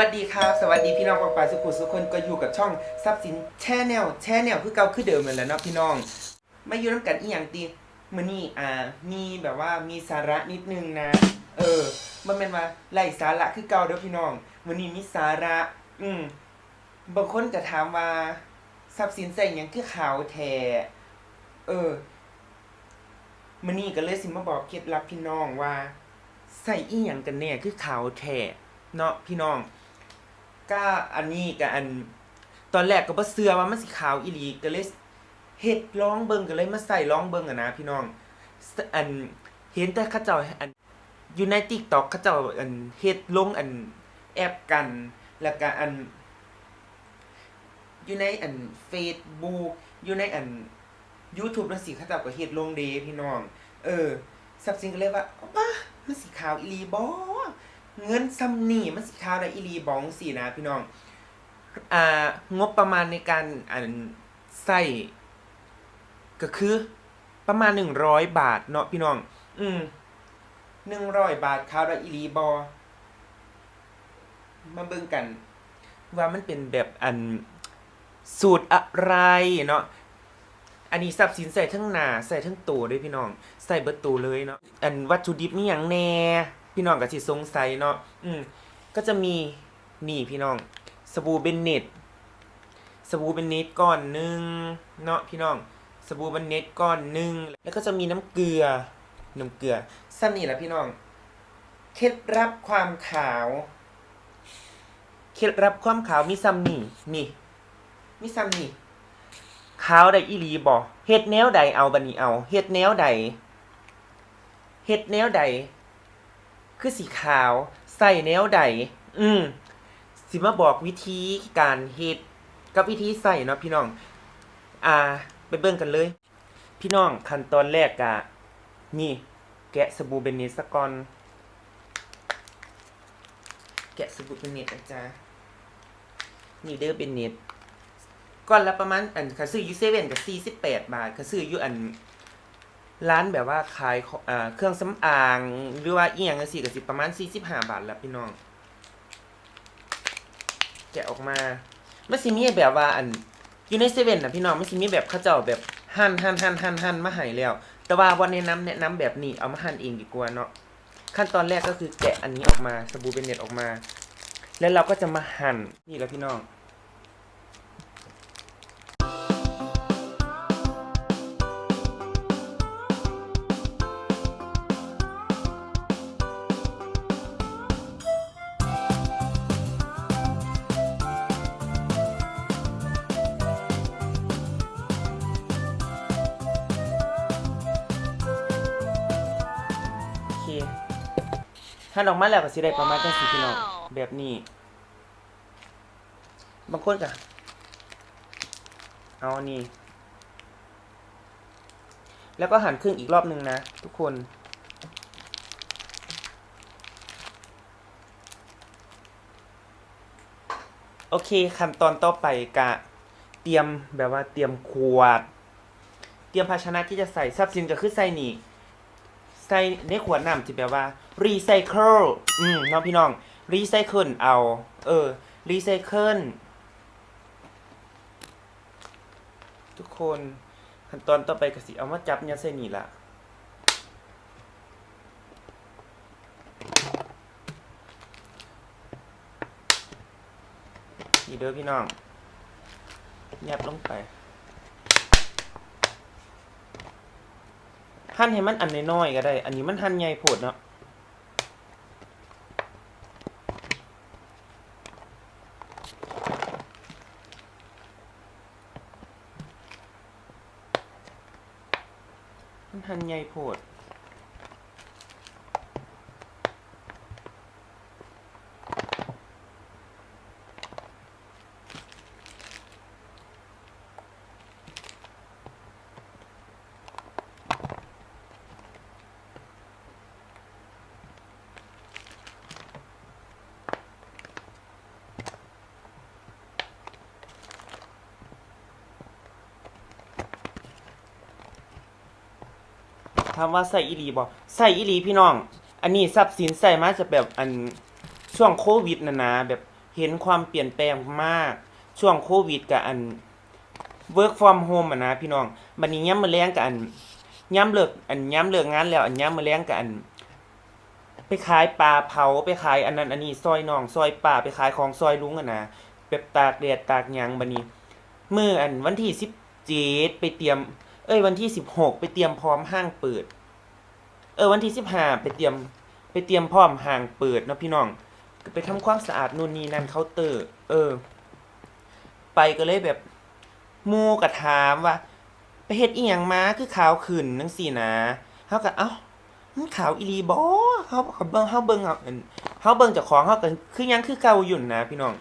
วัสดีครับ สวัสดีพี่น้องปองปายสุขุสุคนก็อยู่กับช่องทรัพย์สินแช่แนวแช่แนวคือเก่าคือเดิมเหมือนแล้วเนาะพี่น้องมาอยู่น้ำกันอีหยังตีมื้อนี้อ่ามีแบบว่ามีสาระนิดนึงนะ เออมันเป็นว่าไล่สาระคือเก่าเด้อพี่น้องมื้อนี้มีสาระ อืมบางคนก็ถามว่าทรัพย์สินใส่ยังคือขาวแท้เออมื้อนี้ก็เลยสิมาบอกเคล็ดลับพี่น้องว่า ใส่อีหยังกันแน่คือขาวแท้เนาะพี่น้อง ก็อันนี้กับอัน ตอนแรกก็บ่เชื่อว่ามันสิขาวอีหลีก็เลยเฮ็ดลองเบิ่งก็เลยมาใส่ลองเบิ่งอะนะพี่น้อง อันเห็นแต่เขาเจ้าอันอยู่ใน TikTok เขาเจ้าอันเฮ็ดลงอันแอปกัน แล้วก็อัน อยู่ในอัน Facebook อยู่ในอัน YouTube จังซี่เขาเจ้าก็เฮ็ดลงเดพี่น้อง เออสับสินก็เลยว่าอ้าวป้ามันสิขาวอีหลีบ่ เงินซ้ำนี่มันสิขาวได้อีลีบ่จังซี่นะพี่น้อง อ่างบประมาณในการอันใส่ก็คือประมาณหนึ่งร้อยบาทเนาะพี่น้อง อืมหนึ่งร้อยบาทขาวได้อีลีบอมาเบิ่งกัน ว่ามันเป็นแบบอันสูตรอะไรเนาะอันนี้ทรัพย์สินใส่ทั้งหนาใส่ทั้งตัวด้วยพี่น้อง ใส่เบิดตัวเลยเนาะอันวัตถุดิบมีอย่างแน่ พี่น้องก็สิสงสัยเนาะอืมก็จะมีนี่พี่น้อง สบู่เบนเน็ตสบู่เบนเน็ตก้อนหนึ่งเนาะพี่น้องสบู่เบนเน็ตก้อนหนึ่งแล้วก็จะมีน้ำเกลือน้ำเกลือสั้นนี่แหละพี่น้องเคล็ดลับความขาวเคล็ดลับความขาวมีซ้ำนี่นี่มีซ้ำนี่ขาวได้อีหลีบ่เฮ็ดแนวใดเอาบัดนี้เอาเฮ็ดแนวใดเฮ็ดแนวใด คือสีขาว ใส่แนวใด อืม สิมาบอกวิธีการเฮ็ดกับวิธีใส่เนาะพี่น้อง อ่า ไปเบิ่งกันเลย พี่น้องขั้นตอนแรกกะ นี่ แกะสบู่เบนเนตซะก่อน แกะสบู่เบนเนตนะจ๊ะนี่เด้อเบนเนตก้อนละประมาณอันคันซื้ออยูเซเว่นกับสี่สิบแปดบาทคันซื้ออยู่อัน ร้านแบบว่าขายของอ่าเครื่องสำอาง หรือว่าอีหยังจังซี่ก็สิประมาณสี่สิบห้าบาทแล้วพี่น้องแกะออกมามันสิมีแบบว่าอันอยู่ในเซเว่นนะพี่น้องมันสิมีแบบเขาเจ้าแบบหั่นหั่นหั่นหั่นหั่นมาให้แล้ว แต่ว่าวันแนะนำแนะนำแบบนี้เอามาหั่นเองดีกว่าเนาะขั้นตอนแรกก็คือแกะอันนี้ออกมาสบู่เบนเน็ตออกมา แล้วเราก็จะมาหั่นนี่แหละพี่น้อง หั่นออกมาแล้วก็สิได้ประมาณจังสี่พี่น้องแบบนี้ บางคนก็เอาอันนี้แล้วก็หั่นครึ่งอีกรอบหนึ่งนะ ทุกคนโอเคขั้นตอนต่อไปกะเตรียมแบบว่าเตรียมขวด เตรียมภาชนะที่จะใส่ทรัพย์สินก็คือใส่นี่ ใส่ในขวดน้ำที่แบบว่ารีไซเคิลอืมน้องพี่น้องรีไซเคิลเอา เออรีไซเคิลทุกคนขั้นตอนต่อไปก็สิ เอามาจับเนี่ยใส่นี่ละนี่เด้อพี่น้องแยบลงไป หั่นให้มันอันน้อยๆก็ได้ อันนี้มันหั่นใหญ่โพดเนาะมันหั่นใหญ่โพด ถามว่าใส่อีหลีบ่ใส่อีหลีพี่น้อง อันนี้ทรัพย์สินใส่มาจะแบบอันช่วงโควิดนะนะแบบเห็นความเปลี่ยนแปลงมาก ช่วงโควิดกับอัน work from home อะนะพี่น้องบัดนี้ย้ำมาแรงกับอันย้ำเลิกอันย้ำเลิกงานแล้ว อันย้ำมาแรงกับอัน ไปขายปลาเผาไปขายอันนั้นอันนี้ซอยน้องซอยป่าไปขายของซอยลุงอะนะแบบตากแดดตากหยังบัดนี้เมื่ออันวันที่สิบเจ็ดไปเตรียม เอ้ยวันที่สิบหกไปเตรียมพร้อมห้างเปิด เออวันที่สิบห้าไปเตรียมไปเตรียมพร้อมห้างเปิดนะพี่น้องไปทำความสะอาดนู่นนี่นั่นเคาน์เตอร์ เออ ไปก็เลยแบบมูกระถามว่า ไปเฮ็ดอีหยังมาคือขาวขึ้นจังซี่นะเฮาก็เอ้ามันขาวอีหลีบ่เฮาเฮาเบิ่งเฮาเบิ่งเอาเฮาเบิ่งจ้าของเฮาก็คือยังคือเก่าอยู่นะพี่น้อง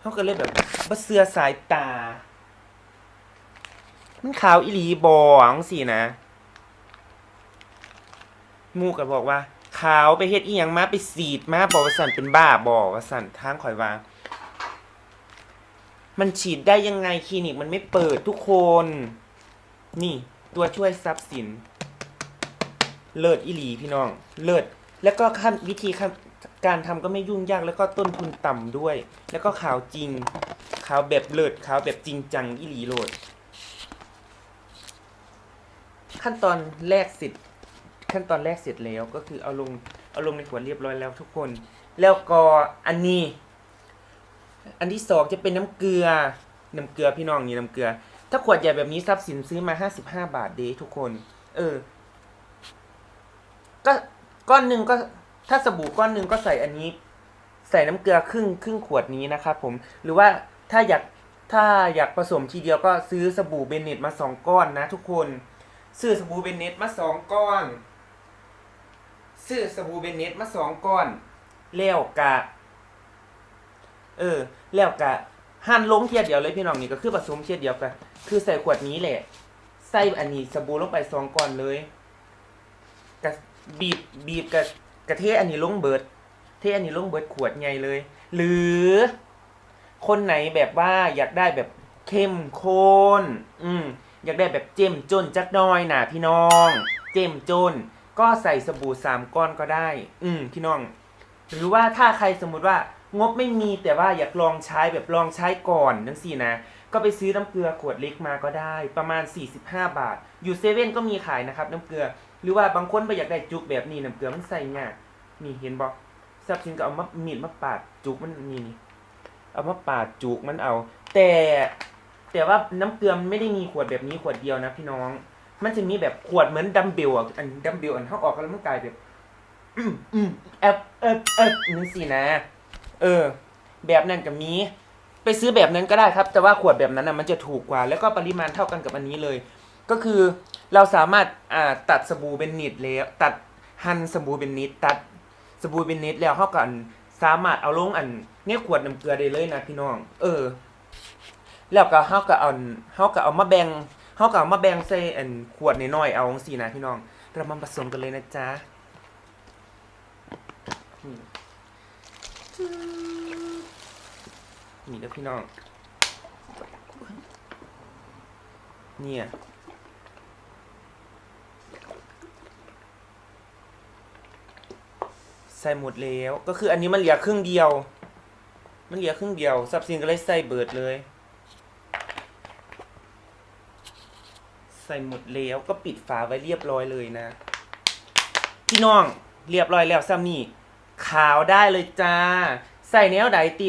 เฮาก็เลยแบบบ่เชื่อสายตา มันขาวอีหลีบ่จังซี่นะมู่ก็บอกว่าขาวไปเฮ็ดอีหยังมาไปสีดมาบ่ว่าสั่นเป็นบ้าบ่ว่าสั่นทางข่อยว่า มันฉีดได้ยังไงคลินิกมันไม่เปิดทุกคน นี่ ตัวช่วยทรัพย์สิน เลิศอีหลีพี่น้อง เลิศแล้วก็ขั้นวิธีขั้นการทำก็ไม่ยุ่งยากแล้วก็ต้นทุนต่ำด้วย แล้วก็ขาวจริงขาวแบบเลิศขาวแบบจริงจังอีหลีโหลด ขั้นตอนแรกเสร็จขั้นตอนแรกเสร็จแล้วก็คือเอาลงเอาลงในขวดเรียบร้อยแล้วทุกคน แล้วก็อันนี้ อันที่สองจะเป็นน้ำเกลือ น้ำเกลือพี่น้องนี่น้ำเกลือ ถ้าขวดใหญ่แบบนี้ทรัพย์สินซื้อมาห้าสิบห้าบาทเดทุกคน เออ ก็ก้อนหนึ่งก็ถ้าสบู่ก้อนหนึ่งก็ใส่อันนี้ ใส่น้ำเกลือครึ่งครึ่งขวดนี้นะครับผม หรือว่าถ้าอยากถ้าอยากผสมทีเดียวก็ซื้อสบู่เบนเน็ตมาสองก้อนนะทุกคน ซื้อสบู่เบนเน็ตมาสองก้อนซื้อสบู่เบนเน็ตมาสองก้อนแล้วกะ เออ แล้วกะหั่นลงเทียดเดียวเลยพี่น้องนี่ก็คือผสมเทียดเดียวกันคือใส่ขวดนี้แหละ ใส่อันนี้สบู่ลงไปสองก้อนเลยกะบีบบีบกะกะเทอันนี้ลงเบิด เทอันนี้ลงเบิดขวดใหญ่เลย หรือคนไหนแบบว่าอยากได้แบบเข้มข้น อืม อยากได้แบบเจ้มจนจักหน้อยนะพี่น้อง เจ้มจน ก็ใส่สบู่สามก้อนก็ได้ อืมพี่น้อง หรือว่าถ้าใครสมมุติว่างบไม่มีแต่ว่าอยากลองใช้แบบลองใช้ก่อนทั้งสี่นะ ก็ไปซื้อน้ำเกลือขวดเล็กมาก็ได้ ประมาณ 45 บาท อยู่เซเว่นก็มีขายนะครับน้ำเกลือ หรือว่าบางคนไปอยากได้จุกแบบนี้น้ำเกลือมันใส่ง่ายนี่เห็นบอกซับซินก็เอามามีดมาปาดจุกมันนี่นี่เอามาปาดจุกมันเอา แต่ แต่ว่าน้ำเกลือมันไม่ได้มีขวดแบบนี้ขวดเดียวนะพี่น้อง มันจะมีแบบขวดเหมือนดัมเบลอะอันดัมเบลอันเขาออกกำลังกายแบบอืมอืมแอบเอบเอบนี่สินะ เออ แบบนั้นก็มีไปซื้อแบบนั้นก็ได้ครับ แต่ว่าขวดแบบนั้นนะมันจะถูกกว่า แล้วก็ปริมาณเท่ากันกับอันนี้เลย ก็คือเราสามารถอ่าตัดสบู่เป็นนิดแล้ว ตัดหั่นสบู่เป็นนิด ตัดสบู่เป็นนิดแล้วเท่ากันสามารถเอาลงอันเนี่ยขวดน้ำเกลือได้เลยนะพี่น้อง เออ แล้วก็เฮาก็เอาเฮาก็เอามาแบ่งเฮาก็เอามาแบ่งใส่อันขวดน้อยๆเอาจังซี่นะพี่น้องเรามาผสมกันเลยนะจ๊ะนี่แล้วพี่น้อง เนี่ยใส่หมดแล้ว ก็คืออันนี้มันเหลือครึ่งเดียว มันเหลือครึ่งเดียวซับซินก็เลยใส่เบิดเลย ส่หมดแล้วก็ปิดฝาไว้เรียบร้อยเลยนะ พี่น้องเรียบร้อยแล้วซ้ำนี่ขาวได้เลยจ้า ใส่แนวใดตี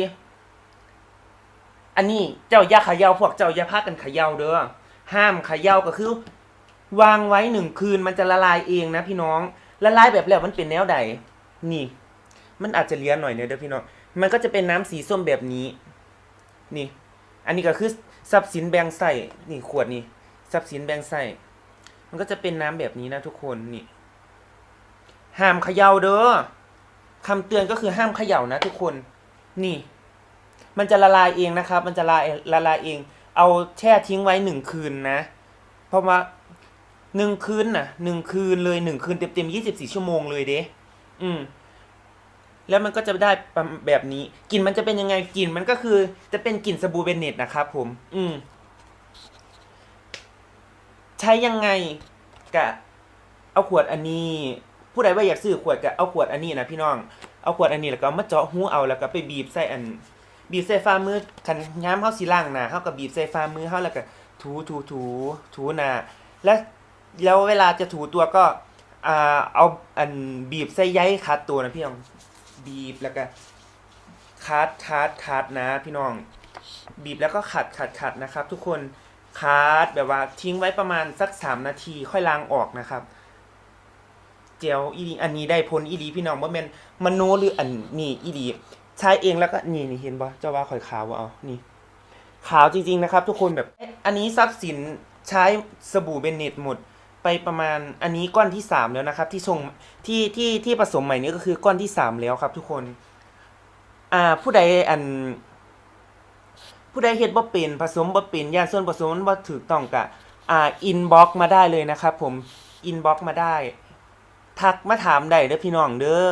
อันนี้เจ้ายาขย่าพวกเจ้ายาพากันขย่าเด้อห้ามขย่าก็คือ วางไว้หนึ่งคืนมันจะละลายเองนะ พี่น้องละลายแบบแล้วมันเป็นแนวใดนี่ มันอาจจะเลี้ยนหน่อยเนี่ยเด้อพี่น้องมันก็จะเป็นน้ำสีส้มแบบนี้ นี่ อันนี้ก็คือทรัพย์สินแบ่งใส่นี่ขวดนี่ ทรัพย์สินแบ่งใส่มันก็จะเป็นน้ำแบบนี้นะทุกคนนี่ห้ามเขย่าเด้อคำเตือนก็คือห้ามเขย่านะทุกคน นี่ มันจะละลายเองนะครับ มันจะละลายละลายเอง เอาแช่ทิ้งไว้หนึ่งคืนนะ เพราะว่าหนึ่งคืนน่ะหนึ่งคืนเลยหนึ่งคืนเต็มเต็มยี่สิบสี่ชั่วโมงเลยเด้อืม แล้วมันก็จะได้แบบนี้กลิ่นมันจะเป็นยังไงกลิ่นมันก็คือจะเป็นกลิ่นสบู่เบนเน็ตนะครับผม อืม ใช้ยังไงกะเอาขวดอันนี้ ผู้ใดว่าอยากซื้อขวดกะเอาขวดอันนี้นะพี่น้อง เอาขวดอันนี้แล้วก็มาเจาะหูเอาแล้วก็ไปบีบใส่อัน บีบใส่ฝ่ามือคันย้ำเฮาสิล้างหน้าเฮาก็บีบใส่ฝ่ามือเฮาแล้วก็ถูถูถูถูหน้าและแล้วเวลาจะถูตัวก็อ่าเอาอันบีบใส่ใยคัดตัวนะพี่น้องบีบแล้วก็คัดคัดคัดนะ พี่น้อง บีบแล้วก็ขัดขัดขัดนะครับ ทุกคน คัดแบบว่าทิ้งไว้ประมาณสักสามนาทีค่อยล้างออกนะครับ เจลอีดีอันนี้ได้ผลอีดีพี่น้องว่าแมนมโนหรืออันนี่อีดี ใช้เองแล้วก็นี่นี่เห็นบ่เจ้าว่าข่อยขาวบ่เอานี่ ขาวจริง ๆนะครับ ทุกคนแบบ อันนี้ทรัพย์สินใช้สบู่เบนเนตหมดไปประมาณอันนี้ก้อนที่สามแล้วนะครับ ที่ชงที่ที่ที่ผสมใหม่นี้ก็คือก้อนที่สามแล้วครับ ทุกคน อ่า ผู้ใดอัน ผู้ใดเฮ็ดบ่เป็นผสมบ่เป็นย่าส่วนผสมมันบ่ถูกต้องกะอ่าอินบ็อกมาได้เลยนะครับผมอินบ็อกมาได้ ทักมาถามได้เด้อพี่น้องเด้อ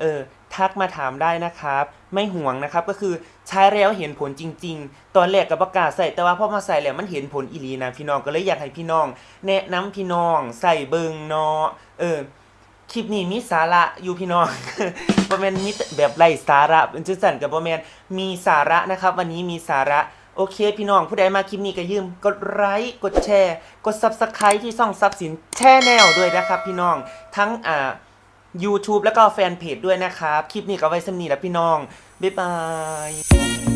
เออทักมาถามได้นะครับ ไม่ห่วงนะครับก็คือใช้แล้วเห็นผลจริง ๆ ตอนแรกกับประกาศใส่แต่ว่าพอมาใส่แล้วมันเห็นผลอีหลีนะพี่น้องก็เลยอยากให้พี่น้อง แนะนำพี่น้องใส่เบิงเนาะเออ คลิปนี้มีสาระอยู่พี่น้องบ่แมนมีแต่แบบไร้สาระเป็นจังซั่นกับบ่แมนมีสาระนะครับ วันนี้มีสาระโอเค พี่น้องผู้ใดมาคลิปนี้ก็ยืมกดไลค์กดแชร์ กด Subscribe ที่ช่องทรัพย์สินแช่แนวด้วยนะครับ พี่น้องทั้งอ่า YouTube แล้วก็แฟนเพจด้วยนะครับ คลิปนี้ก็ไว้สำนีแล้วพี่น้อง บ๊ายบาย